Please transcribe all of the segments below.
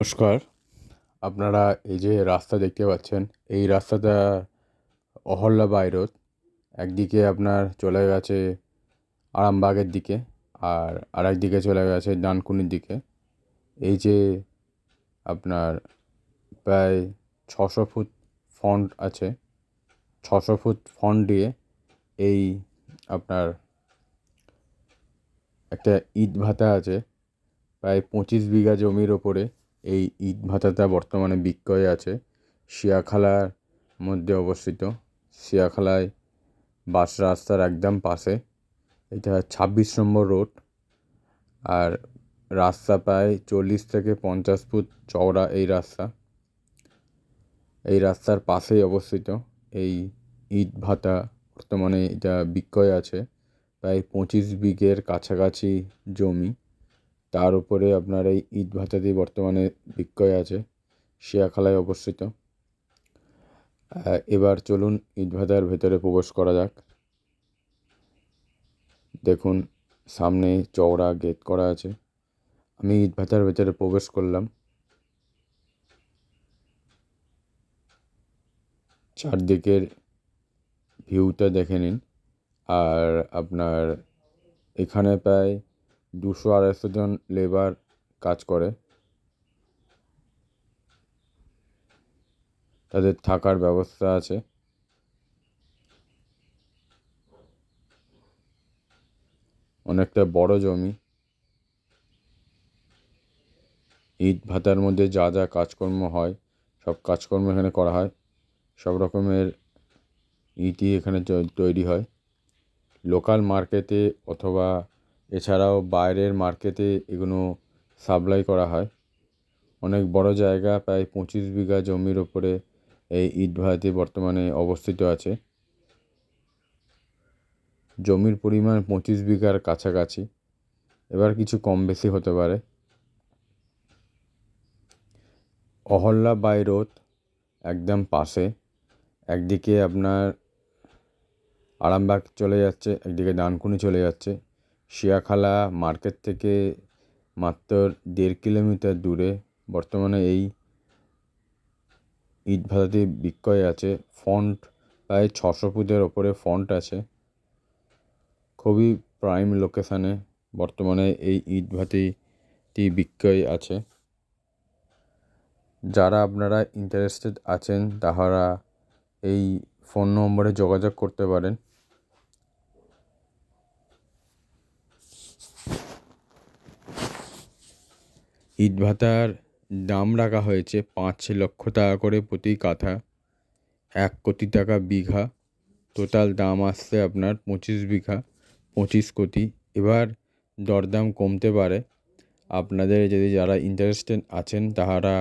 নমস্কার। আপনারা এই যে রাস্তা দেখতে পাচ্ছেন, এই রাস্তাটা অহল্যা বাই রোড। একদিকে আপনার চলে গেছে আরামবাগের দিকে আর আরেক দিকে চলে গেছে ডানকুনির দিকে। এই যে আপনার প্রায় ছশো ফুট ফ্রন্ট আছে। ছশো ফুট ফ্রন্ট দিয়ে এই আপনার একটা ইট ভাতা আছে। প্রায় পঁচিশ বিঘা জমির ওপরে এই ইট ভাটাটা বর্তমানে বিক্রয়ে আছে। শিয়াখালার মধ্যে অবস্থিত। শিয়াখালায় বাস রাস্তার একদম পাশে। এটা ছাব্বিশ নম্বর রোড। আর রাস্তা প্রায় চল্লিশ থেকে পঞ্চাশ ফুট চওড়া এই রাস্তা। এই রাস্তার পাশেই অবস্থিত। এই ইট ভাটা বর্তমানে এটা বিক্রয় আছে। প্রায় পঁচিশ বিঘের কাছাকাছি জমি। তার উপরে আপনার এই ইট ভাটাটি বর্তমানে বিক্রয় আছে, শিয়াখালায় অবস্থিত। এবার চলুন ইট ভাতার ভেতরে প্রবেশ করা যাক। দেখুন, সামনে চওড়া গেট করা আছে। আমি ইট ভাতার ভেতরে প্রবেশ করলাম। চারদিকের ভিউটা দেখে নিন। আর আপনার এখানে প্রায় দুশো আড়াইশো জন লেবার কাজ করে। তাদের থাকার ব্যবস্থা আছে। অনেকটা বড় জমি। ইট ভাতার মধ্যে যা যা কাজকর্ম হয়, সব কাজকর্ম এখানে করা হয়। সব রকমের ইটই এখানে তৈরি হয়। লোকাল মার্কেটে অথবা এছাড়াও বাইরের মার্কেটে এগুলো সাপ্লাই করা হয়। অনেক বড় জায়গা, প্রায় পঁচিশ বিঘা জমির ওপরে এই ইট ভাটাটি বর্তমানে অবস্থিত আছে। জমির পরিমাণ পঁচিশ বিঘার কাছাকাছি। এবার কিছু কম বেশি হতে পারে। অহল্যা বাই রোড একদম পাশে। একদিকে আপনার আরামবাগ চলে যাচ্ছে, একদিকে ডানকুনি চলে যাচ্ছে। শিয়াখালা মার্কেট থেকে মাত্র দেড় কিলোমিটার দূরে বর্তমানে এই ইট বিক্রয় আছে। ফন্ট প্রায় ছশো ফুটের ওপরে ফন্ট আছে। খুবই প্রাইম লোকেশানে বর্তমানে এই ইট ভাটিটি বিক্রয় আছে। যারা আপনারা ইন্টারেস্টেড আছেন তাহারা এই ফোন নম্বরে যোগাযোগ করতে পারেন। ইট ভাটার দাম রাখা হয়েছে পাঁচ লক্ষ টাকা করে প্রতি কাঠা। এক কোটি টাকা বিঘা। টোটাল দাম আসছে আপনার পঁচিশ বিঘা, পঁচিশ কোটি। এবার দরদাম কমতে পারে। আপনাদের যদি যারা ইন্টারেস্টেড আছেন, তাহারা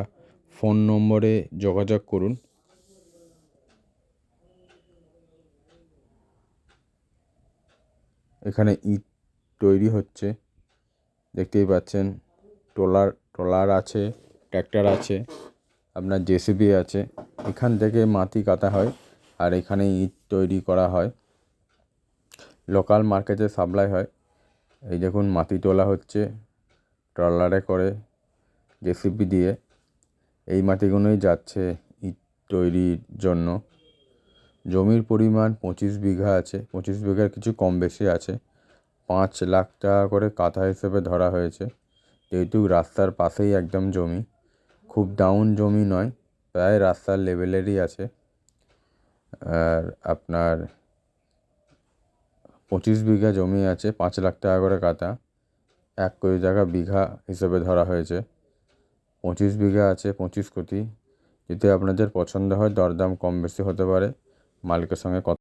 ফোন নম্বরে যোগাযোগ করুন। এখানে ইট তৈরি হচ্ছে। দেখতেই পাচ্ছেন ট্রলার ট্রলার আছে, ট্র্যাক্টর আছে, আপনার জেসিবি আছে। এখান থেকে মাটি কাটা হয় আর এখানে ইট তৈরি করা হয়। লোকাল মার্কেটে সাপ্লাই হয়। এই দেখুন, মাটি তোলা হচ্ছে ট্রলারে করে জেসিবি দিয়ে। এই মাটিগুলোই যাচ্ছে ইট তৈরির জন্য। জমির পরিমাণ পঁচিশ বিঘা আছে। পঁচিশ বিঘার কিছু কম বেশি আছে। পাঁচ লাখ টাকা করে কাঁথা হিসেবে ধরা হয়েছে। যেহেতু রাস্তার পাশেই একদম জমি। খুব ডাউন জমি নয়, প্রায় রাস্তার লেভেলেরই আছে। আর আপনার পঁচিশ বিঘা জমি আছে, পাঁচ লাখ টাকা করে কাটা। এক কোটি টাকা বিঘা হিসেবে ধরা হয়েছে। পঁচিশ বিঘা আছে, পঁচিশ কোটি। যদি আপনাদের পছন্দ হয়, দরদাম কম বেশি হতে পারে। মালিকের সঙ্গে